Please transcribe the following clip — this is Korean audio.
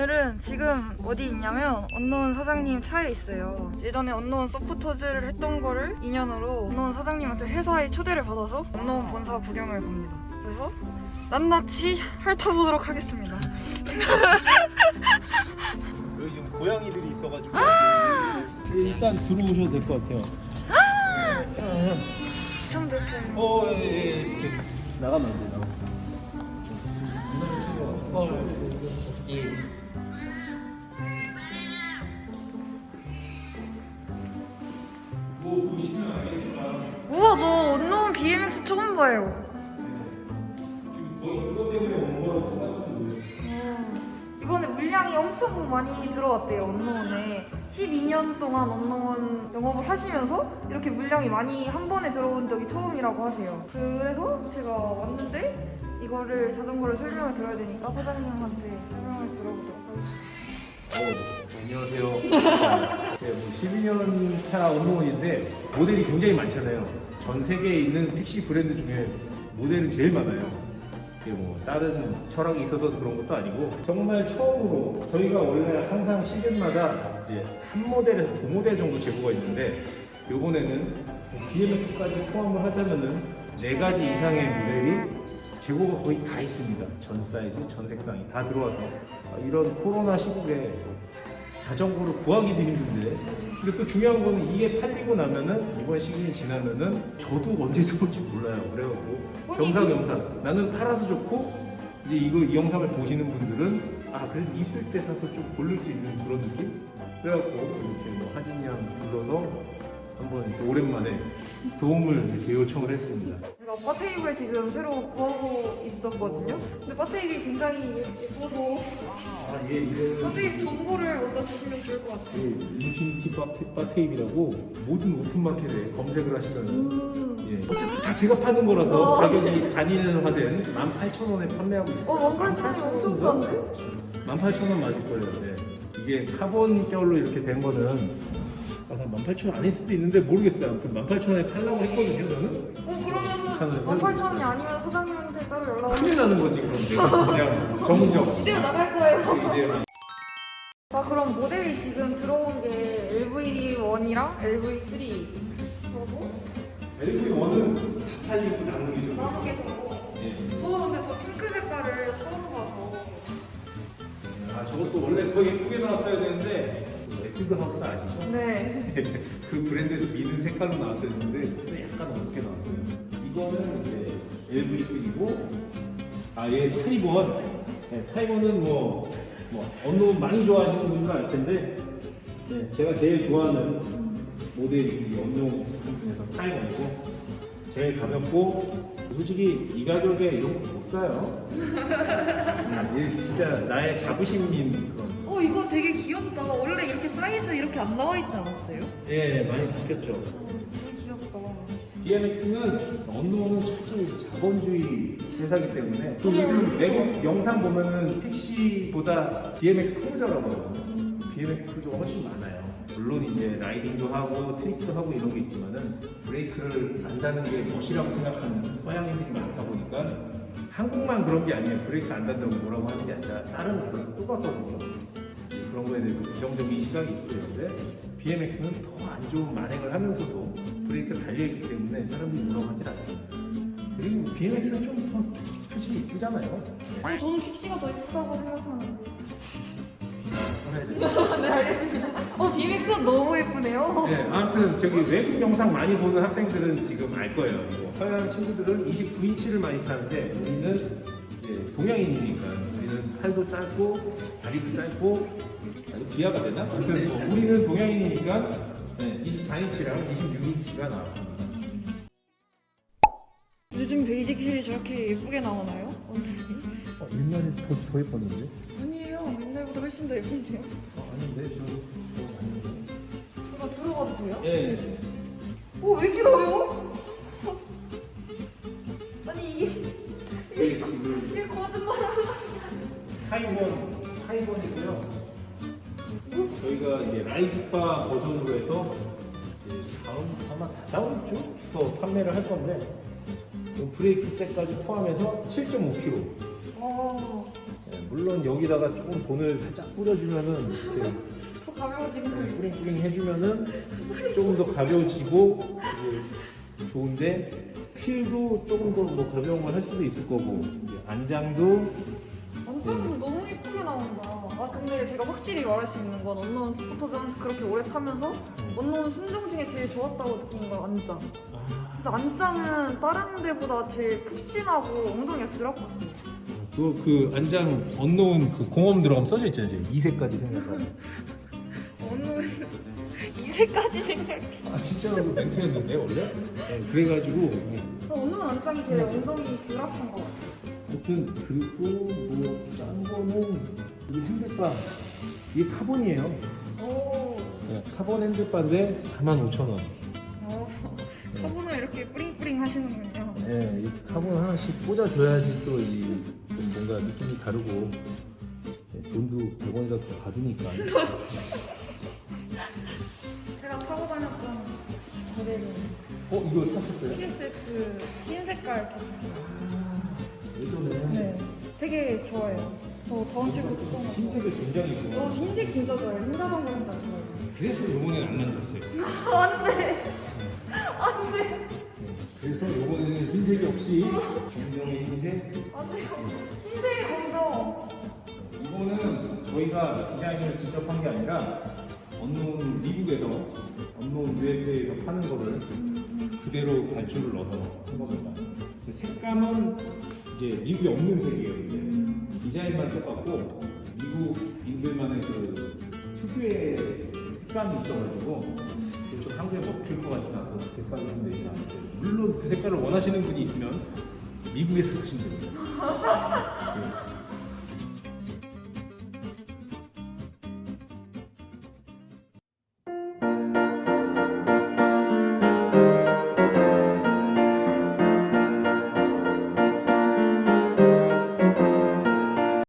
오늘은 지금 어디 있냐면 언노운 사장님 차에 있어요. 예전에 언노운 소프트즈를 했던 거를 인연으로 언노운 사장님한테 회사에 초대를 받아서 언노운 본사 구경을 갑니다. 그래서 낱낱이 핥아보도록 하겠습니다. 여기 지금 고양이들이 있어가지고 아! 일단 들어오셔도 될 것 같아요. 처음됐어요. 어, 예, 예, 예. 나가면 안 돼, 나가. 어, 생각하시면 돼요. 이번에 물량이 엄청 많이 들어왔대요 언노원에 12년 동안 언노원 영업을 하시면서 이렇게 물량이 많이 한 번에 들어온 적이 처음이라고 하세요. 그래서 제가 왔는데 이거를 자전거를 설명을 들어야 되니까 사장님한테 설명을 들어보도록 하겠습니다. 어, 안녕하세요. 제가 뭐 12년 차 언론인데 모델이 굉장히 많잖아요. 전 세계에 있는 픽시 브랜드 중에 모델은 제일 많아요. 이게 뭐 다른 철학이 있어서 그런 것도 아니고 정말 처음으로 저희가 원래 항상 시즌마다 이제 한 모델에서 두 모델 정도 재고가 있는데 이번에는 BMX까지 포함을 하자면은 네 가지 이상의 모델이 재고가 거의 다 있습니다. 전 사이즈, 전 색상이 다 들어와서 아, 이런 코로나 시국에 자전거를 구하기도 힘든데 근데 또 중요한 거는 이게 팔리고 나면은 이번 시즌이 지나면은 저도 언제 들어올지 몰라요. 그래갖고 겸사겸사 나는 팔아서 좋고 이제 이거 이 영상을 보시는 분들은 아 그래도 있을 때 사서 좀 고를 수 있는 그런 느낌? 그래갖고 이렇게 뭐 하진 양 불러서 한번 이렇게 오랜만에 도움을 이렇게 요청을 했습니다. 제가 바 테이블 지금 새로 구하고 있었거든요 근데 바 테이블이 굉장히 예뻐서 아, 예, 이거는 바 테이블 정보를 먼저 주시면 좋을 것 같아요 인피니티 바테입이라고 모든 오픈마켓에 검색을 하시면 음. 예. 어쨌든 다 제가 파는 거라서 어. 가격이 단일화된 18,000원에 판매하고 있어요. 어 18,000원이 엄청 싼데? 18,000원 맞을 거예요. 네. 이게 카본 결로 이렇게 된 거는 아, 난 18,000원 아닐 수도 있는데 모르겠어요. 아무튼 18,000원에 팔려고 했거든요, 저는. 어 그러면은 괜찮아요. 18,000원이 아니면 사장님한테 따로 연락을 큰일 나는 거지, 그럼 내가 그냥 정적. 이대로 나갈 거예요. 이제 자 그럼 모델이 지금 들어온 게 LV1이랑 LV3 그리고 LV1은 다 팔리고 남은 게 좀. 남은 게 저거 예. 저 근데 저 핑크 색깔을 처음 봐서 아, 저것도 원래 더 예쁘게 나왔어야 되는데 에뛰드 하우스 아시죠? 네 그 브랜드에서 미는 색깔로 나왔어야 했는데 약간 어둡게 나왔어요. 이거는 이제 LV3고 아얘 타이번. 네, 타이번은 뭐, 뭐 어느 많이 좋아하시는 분들은 알 텐데 네, 제가 제일 좋아하는 모델이 이 언노 제품에서 타이번이고 제일 가볍고 솔직히 이 가격에 이런 거 못 사요. 네, 얘 진짜 나의 자부심인 그런. 어 이거 되게 귀엽다 사이즈 이렇게 안 나와 있지 않았어요? 예, 많이 바뀌었죠. 되게 귀엽다 BMX는 언노는 철저히 자본주의 회사이기 때문에 또 요즘 외국 영상 보면은 픽시보다 BMX 크루저라고 하거든요. BMX 크루저가 훨씬 많아요. 물론 이제 라이딩도 하고 트릭도 하고 이런 게 있지만은 브레이크를 안다는 게 멋이라고 생각하는 서양인들이 많다 보니까 한국만 그런 게 아니에요. 브레이크 안 단다고 뭐라고 하는 게 아니라 다른 나라도 똑같거든요. 그런 거에 대해서 부정적인 시각이 있기 때문에 BMX는 더 안 좋은 만행을 하면서도 브레이크가 달려있기 때문에 사람들이 하질 않습니다. 그리고 BMX는 좀 더 솔직히 이쁘잖아요. 네. 어, 저는 픽시가 더 예쁘다고 생각하는데 돼요. 네 알겠습니다 어 BMX가 너무 예쁘네요 네, 아무튼 저기 외국 영상 많이 보는 학생들은 지금 알 거예요. 뭐 서양 친구들은 29인치를 많이 타는데 우리는 이제 동양인이니까 우리는 팔도 짧고 다리도 짧고 아니 비하가 되나? 아무튼 뭐 우리는 동양인이니까 네, 24인치랑 26인치가 나왔습니다. 요즘 베이직 힐이 저렇게 예쁘게 나오나요? 어, 옛날에 더, 더 예뻤는데? 아니에요 옛날보다 훨씬 더 예쁜데요? 어, 아닌데? 저, 아닌데? 들어가도 돼요? 예. 오, 왜 이렇게 가요? 아니, 이게, 이게 지금 이게 거짓말 하는 타이번, 타이번이고요. 저희가 이제 라이즈바 버전으로 해서 이제 다음, 아마 다음 주부터 판매를 할 건데 이 브레이크 셋까지 포함해서 7.5kg. 아, 예, 물론 여기다가 조금 돈을 살짝 뿌려주면은 이렇게 더 가벼워지는 거 네, 뿌링뿌링 해주면은 조금 더 가벼워지고 이제 좋은데 필도 조금 더 뭐 가벼운 걸 할 수도 있을 거고 이제 안장도 안장도 너무 예쁘게 나온다. 아 근데 제가 확실히 말할 수 있는 건 언노운 스포터 점수 그렇게 오래 타면서 언노운 순정 중에 제일 좋았다고 느낀 건 안장. 아, 진짜 안장은 다른 데보다 제일 푹신하고 엉덩이가 덜 아팠어요. 그, 그 안장 언노운 그 공업 들어가면 써져 있잖아요 지금 2세까지 생각하는 언노운 이세까지 생각해. 아 진짜로 그 멘트였는데 원래? 네, 그래가지고 네. 언노운 안장이 제일 엉덩이 덜 아픈 것 같아요. 아무튼 그리고 뭐딴 거는 이 핸드바 이게 카본이에요 오. 네, 카본 핸드바인데 45,000원 어. 화분을 이렇게 뿌링뿌링 하시는군요. 네, 이 카본 하나씩 꽂아줘야지 또 이 뭔가 느낌이 다르고 네, 돈도 100원이라 더 받으니까 제가 타고 다녔던 모델은 어? 이거 탔었어요? PSX 흰 색깔 탔었어요. 예전에 네. 되게 좋아요. 저 다음 주고 뚜껑 흰색을 굉장히 저 좋아 흰색 진짜 좋아요. 흰자동 거진 다 좋아요. 그래서 요번에는 안 만들었어요 안 돼. 안 돼. 네, 그래서 요번에는 흰색이 없이 정정의 흰색 안 돼요. 흰색이 먼저. 이거는 저희가 디자인을 직접 한 게 아니라 언노운 미국에서 언노운 USA에서 파는 거를 그대로 발주를 넣어서 한 겁니다. 그 색감은 이제 미국에 없는 색이에요. 이게 디자인만 똑같고 미국인들만의 그 특유의 색감이 있어가지고 좀 한국에 먹힐 것 같진 않아서 그좀 내지 않았어요. 물론 그 색깔을 원하시는 분이 있으면 미국에서 사시면 됩니다. 네.